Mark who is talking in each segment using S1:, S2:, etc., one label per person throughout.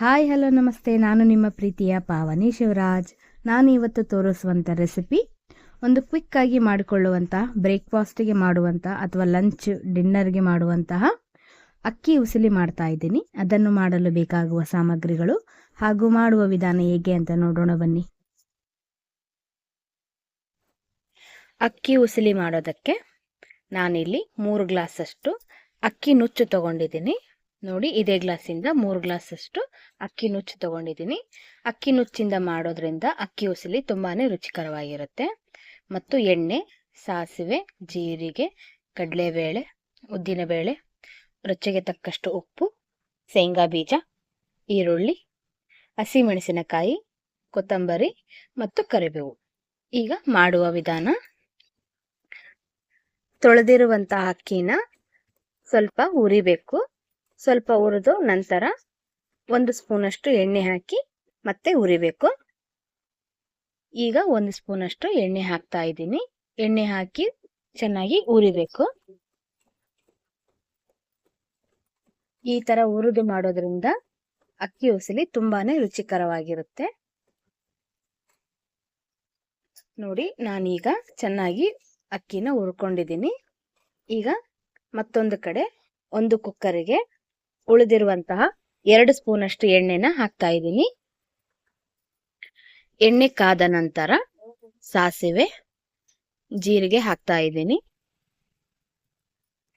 S1: Hi, hello, ನಮಸ್ತೆ. ನಾನು ನಿಮ್ಮ ಪ್ರೀತಿಯ ಪಾವನಿ ಶಿವರಾಜ್. ನಾನು ಇವತ್ತು ತೋರಿಸುವಂಥ ರೆಸಿಪಿ ಒಂದು ಕ್ವಿಕ್ ಆಗಿ ಮಾಡಿಕೊಳ್ಳುವಂತಹ ಬ್ರೇಕ್ಫಾಸ್ಟಿಗೆ ಮಾಡುವಂತಹ ಅಥವಾ ಲಂಚ್ ಡಿನ್ನರ್ಗೆ ಮಾಡುವಂತಹ ಅಕ್ಕಿ ಉಸಿಲಿ ಮಾಡ್ತಾ ಇದ್ದೀನಿ. ಅದನ್ನು ಮಾಡಲು ಬೇಕಾಗುವ ಸಾಮಗ್ರಿಗಳು ಹಾಗೂ ಮಾಡುವ ವಿಧಾನ ಹೇಗೆ ಅಂತ ನೋಡೋಣ ಬನ್ನಿ. ಅಕ್ಕಿ ಉಸಿಲಿ ಮಾಡೋದಕ್ಕೆ ನಾನಿಲ್ಲಿ ಮೂರು ಗ್ಲಾಸಷ್ಟು ಅಕ್ಕಿ ನುಚ್ಚು ತಗೊಂಡಿದ್ದೀನಿ. ನೋಡಿ ಇದೇ ಗ್ಲಾಸಿಂದ ಮೂರು ಗ್ಲಾಸಷ್ಟು ಅಕ್ಕಿ ನುಚ್ಚು ತಗೊಂಡಿದ್ದೀನಿ. ಅಕ್ಕಿ ನುಚ್ಚಿಂದ ಮಾಡೋದ್ರಿಂದ ಅಕ್ಕಿ ಉಸಿಲಿ ತುಂಬಾ ರುಚಿಕರವಾಗಿರುತ್ತೆ. ಮತ್ತು ಎಣ್ಣೆ, ಸಾಸಿವೆ, ಜೀರಿಗೆ, ಕಡಲೆಬೇಳೆ, ಉದ್ದಿನಬೇಳೆ, ರುಚಿಗೆ ತಕ್ಕಷ್ಟು ಉಪ್ಪು, ಶೇಂಗಾ ಬೀಜ, ಈರುಳ್ಳಿ, ಹಸಿಮೆಣಸಿನಕಾಯಿ, ಕೊತ್ತಂಬರಿ ಮತ್ತು ಕರಿಬೇವು. ಈಗ ಮಾಡುವ ವಿಧಾನ. ತೊಳೆದಿರುವಂತಹ ಅಕ್ಕಿನ ಸ್ವಲ್ಪ ಉರಿಬೇಕು. ಸ್ವಲ್ಪ ಹುರಿದು ನಂತರ ಒಂದು ಸ್ಪೂನಷ್ಟು ಎಣ್ಣೆ ಹಾಕಿ ಮತ್ತೆ ಹುರಿಬೇಕು. ಈಗ ಒಂದು ಸ್ಪೂನಷ್ಟು ಎಣ್ಣೆ ಹಾಕ್ತಾ ಇದ್ದೀನಿ. ಎಣ್ಣೆ ಹಾಕಿ ಚೆನ್ನಾಗಿ ಹುರಿಬೇಕು. ಈ ತರ ಹುರಿದು ಮಾಡೋದ್ರಿಂದ ಅಕ್ಕಿ ಉಸಿಲಿ ತುಂಬಾನೇ ರುಚಿಕರವಾಗಿರುತ್ತೆ. ನೋಡಿ, ನಾನೀಗ ಚೆನ್ನಾಗಿ ಅಕ್ಕಿನ ಹುರ್ಕೊಂಡಿದ್ದೀನಿ. ಈಗ ಮತ್ತೊಂದು ಕಡೆ ಒಂದು ಕುಕ್ಕರಿಗೆ ಉಳಿದಿರುವಂತಹ ಎರಡು ಸ್ಪೂನ್ ಅಷ್ಟು ಎಣ್ಣೆನ ಹಾಕ್ತಾ ಇದ್ದೀನಿ. ಎಣ್ಣೆ ಕಾದ ನಂತರ ಸಾಸಿವೆ ಜೀರಿಗೆ ಹಾಕ್ತಾ ಇದ್ದೀನಿ.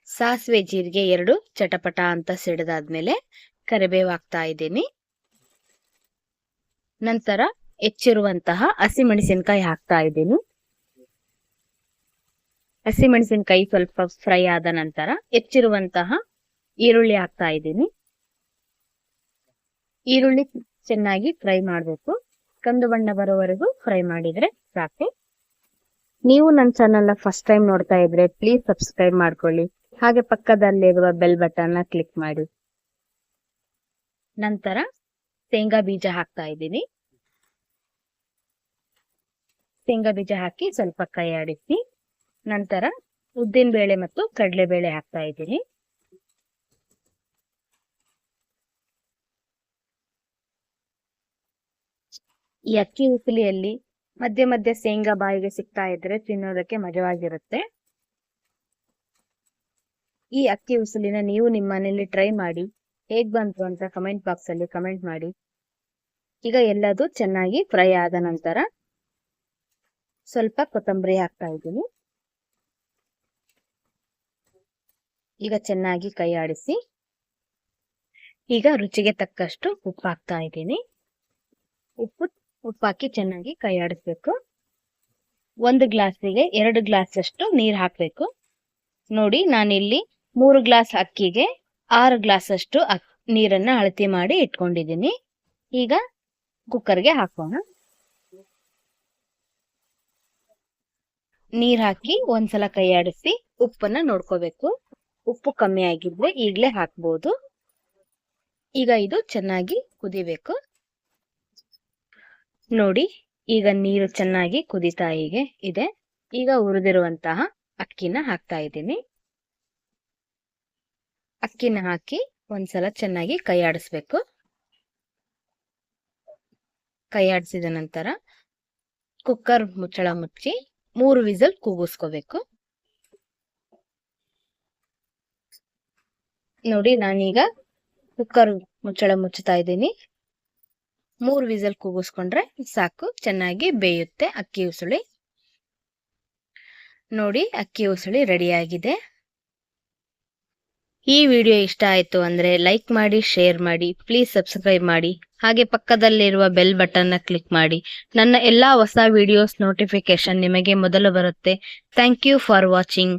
S1: ಸಾಸಿವೆ ಜೀರಿಗೆ ಎರಡು ಚಟಪಟ ಅಂತ ಸಿಡಿದಾದ್ಮೇಲೆ ಕರಿಬೇವು ಹಾಕ್ತಾ ಇದ್ದೀನಿ. ನಂತರ ಹೆಚ್ಚಿರುವಂತಹ ಹಸಿಮೆಣಸಿನಕಾಯಿ ಹಾಕ್ತಾ ಇದ್ದೀನಿ. ಹಸಿಮೆಣಸಿನಕಾಯಿ ಸ್ವಲ್ಪ ಫ್ರೈ ಆದ ನಂತರ ಹೆಚ್ಚಿರುವಂತಹ ಈರುಳ್ಳಿ ಹಾಕ್ತಾ ಇದ್ದೀನಿ. ಈರುಳ್ಳಿ ಚೆನ್ನಾಗಿ ಫ್ರೈ ಮಾಡಬೇಕು. ಕಂದು ಬಣ್ಣ ಬರೋವರೆಗೂ ಫ್ರೈ ಮಾಡಿದ್ರೆ ಸಾಕು. ನೀವು ನನ್ನ ಚಾನೆಲ್ ಫಸ್ಟ್ ಟೈಮ್ ನೋಡ್ತಾ ಇದ್ರೆ ಪ್ಲೀಸ್ ಸಬ್ಸ್ಕ್ರೈಬ್ ಮಾಡ್ಕೊಳ್ಳಿ. ಹಾಗೆ ಪಕ್ಕದಲ್ಲಿರುವ ಬೆಲ್ ಬಟನ್ನ ಕ್ಲಿಕ್ ಮಾಡಿ. ನಂತರ ಶೇಂಗಾ ಬೀಜ ಹಾಕ್ತಾ ಇದ್ದೀನಿ. ಶೇಂಗಾ ಬೀಜ ಹಾಕಿ ಸ್ವಲ್ಪ ಕೈ ಆಡಿಸಿ ನಂತರ ಉದ್ದಿನ ಬೇಳೆ ಮತ್ತು ಕಡಲೆ ಬೇಳೆ ಹಾಕ್ತಾ ಇದ್ದೀನಿ. ಈ ಅಕ್ಕಿ ಉಪ್ಲಿಯಲ್ಲಿ ಮಧ್ಯೆ ಮಧ್ಯೆ ಶೇಂಗಾ ಬಾಯಿಗೆ ಸಿಗ್ತಾ ಇದ್ರೆ ತಿನ್ನೋದಕ್ಕೆ ಮಜವಾಗಿರುತ್ತೆ. ಈ ಅಕ್ಕಿ ಉಸುಲಿನ ನೀವು ನಿಮ್ಮ ಮನೆಯಲ್ಲಿ ಟ್ರೈ ಮಾಡಿ, ಹೇಗ್ ಬಂತು ಅಂತ ಕಮೆಂಟ್ ಬಾಕ್ಸ್ ಅಲ್ಲಿ ಕಮೆಂಟ್ ಮಾಡಿ. ಈಗ ಎಲ್ಲದು ಚೆನ್ನಾಗಿ ಫ್ರೈ ಆದ ನಂತರ ಸ್ವಲ್ಪ ಕೊತ್ತಂಬರಿ ಹಾಕ್ತಾ ಇದ್ದೀನಿ. ಈಗ ಚೆನ್ನಾಗಿ ಕೈ ಆಡಿಸಿ. ಈಗ ರುಚಿಗೆ ತಕ್ಕಷ್ಟು ಉಪ್ಪು ಹಾಕ್ತಾ ಇದ್ದೀನಿ. ಉಪ್ಪು ಉಪ್ಪಾಕಿ ಚೆನ್ನಾಗಿ ಕೈ ಆಡಿಸ್ಬೇಕು ಒಂದು ಗ್ಲಾಸಿಗೆ ಎರಡು ಗ್ಲಾಸ್ ಅಷ್ಟು ನೀರು ಹಾಕಬೇಕು. ನೋಡಿ, ನಾನಿಲ್ಲಿ ಮೂರು ಗ್ಲಾಸ್ ಅಕ್ಕಿಗೆ ಆರು ಗ್ಲಾಸ್ ಅಷ್ಟು ನೀರನ್ನ ಅಳತೆ ಮಾಡಿ ಇಟ್ಕೊಂಡಿದ್ದೀನಿ. ಈಗ ಕುಕ್ಕರ್ಗೆ ಹಾಕೋಣ. ನೀರ್ ಹಾಕಿ ಒಂದ್ಸಲ ಕೈ ಆಡಿಸಿ ಉಪ್ಪನ್ನ ನೋಡ್ಕೋಬೇಕು. ಉಪ್ಪು ಕಮ್ಮಿ ಆಗಿದ್ರೆ ಈಗ್ಲೇ ಹಾಕ್ಬೋದು. ಈಗ ಇದು ಚೆನ್ನಾಗಿ ಕುದಿಬೇಕು. ನೋಡಿ, ಈಗ ನೀರು ಚೆನ್ನಾಗಿ ಕುದಿತಾ ಹೀಗೆ ಇದೆ. ಈಗ ಉರಿದಿರುವಂತಹ ಅಕ್ಕಿನ ಹಾಕ್ತಾ ಇದ್ದೀನಿ. ಅಕ್ಕಿನ ಹಾಕಿ ಒಂದ್ಸಲ ಚೆನ್ನಾಗಿ ಕೈ ಆಡಿಸ್ಬೇಕು ಕೈ ಆಡಿಸಿದ ನಂತರ ಕುಕ್ಕರ್ ಮುಚ್ಚಳ ಮುಚ್ಚಿ ಮೂರು ವಿಸಲ್ ಕೂಗಿಸ್ಕೋಬೇಕು. ನೋಡಿ, ನಾನೀಗ ಕುಕ್ಕರ್ ಮುಚ್ಚಳ ಮುಚ್ಚುತ್ತಾ ಇದ್ದೀನಿ. ಮೂರು ವಿಸಲ್ ಕೂಗಿಸ್ಕೊಂಡ್ರೆ ಸಾಕು, ಚೆನ್ನಾಗಿ ಬೇಯುತ್ತೆ, ಅಕ್ಕಿ ಉಸುಳಿ. ನೋಡಿ, ಅಕ್ಕಿ ಉಸುಳಿ ರೆಡಿಯಾಗಿದೆ ಈ ವಿಡಿಯೋ ಇಷ್ಟ ಆಯ್ತು ಅಂದ್ರೆ ಲೈಕ್ ಮಾಡಿ ಶೇರ್ ಮಾಡಿ ಪ್ಲೀಸ್ ಸಬ್ಸ್ಕ್ರೈಬ್ ಮಾಡಿ. ಹಾಗೆ ಪಕ್ಕದಲ್ಲಿರುವ ಬೆಲ್ ಬಟನ್ನ ಕ್ಲಿಕ್ ಮಾಡಿ. ನನ್ನ ಎಲ್ಲಾ ಹೊಸ ವಿಡಿಯೋಸ್ ನೋಟಿಫಿಕೇಶನ್ ನಿಮಗೆ ಮೊದಲು ಬರುತ್ತೆ. Thank you for watching